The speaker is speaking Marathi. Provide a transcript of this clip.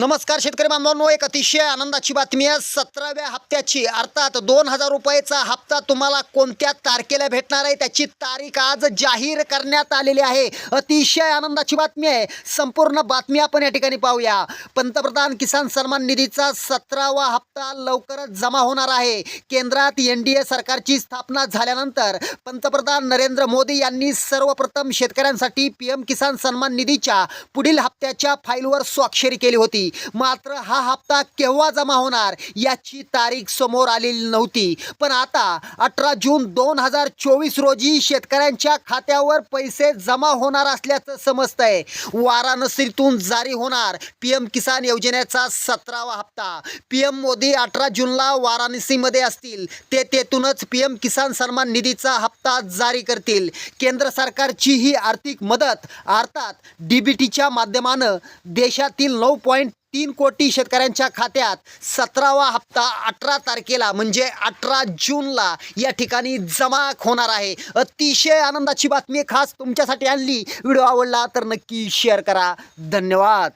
नमस्कार शेतकरी बांधवांनो एक अतिशय आनंदाची बातमी आहे. सतराव्या हप्त्याची अर्थात दोन हजार रुपयाचा हप्ता तुम्हाला कोणत्या तारखेला भेटणार आहे? त्याची तारीख आज जाहीर करण्यात आलेली आहे. अतिशय आनंदाची बातमी आहे. संपूर्ण बातमी आपण या ठिकाणी पाहूया. पंतप्रधान किसान सन्मान निधीचा सतरावा हप्ता लवकरच जमा होणार आहे. केंद्रात एन डी ए सरकारची स्थापना झाल्यानंतर पंतप्रधान नरेंद्र मोदी यांनी सर्वप्रथम शेतकऱ्यांसाठी पी एम किसान सन्मान निधीच्या पुढील हप्त्याच्या फाईलवर स्वाक्षरी केली होती. मात्र हा हप्ता केव्हा जमा होणार याची तारीख समोर आलेली नव्हती. पण आता अठरा जून दोन हजार चोवीस रोजी शेतकऱ्यांच्या खात्यावर पैसे जमा होणार असल्याचं समजतंय. वाराणसीतून जारी होणार पीएम किसान योजनेचा सतरावा हप्ता. पीएम मोदी अठरा जूनला वाराणसीमध्ये असतील. ते तेथूनच पीएम किसान सन्मान निधीचा हप्ता जारी करतील. केंद्र सरकारची ही आर्थिक मदत अर्थात डीबीटीच्या माध्यमानं देशातील नऊ पॉईंट तीन कोटी शेतकऱ्यांच्या खात्यात सतरावा हप्ता अठरा तारखेला म्हणजे अठरा जूनला या ठिकाणी जमा होणार आहे. अतिशय आनंदाची बातमी खास तुमच्यासाठी आणली. व्हिडिओ आवडला तर नक्की शेअर करा. धन्यवाद.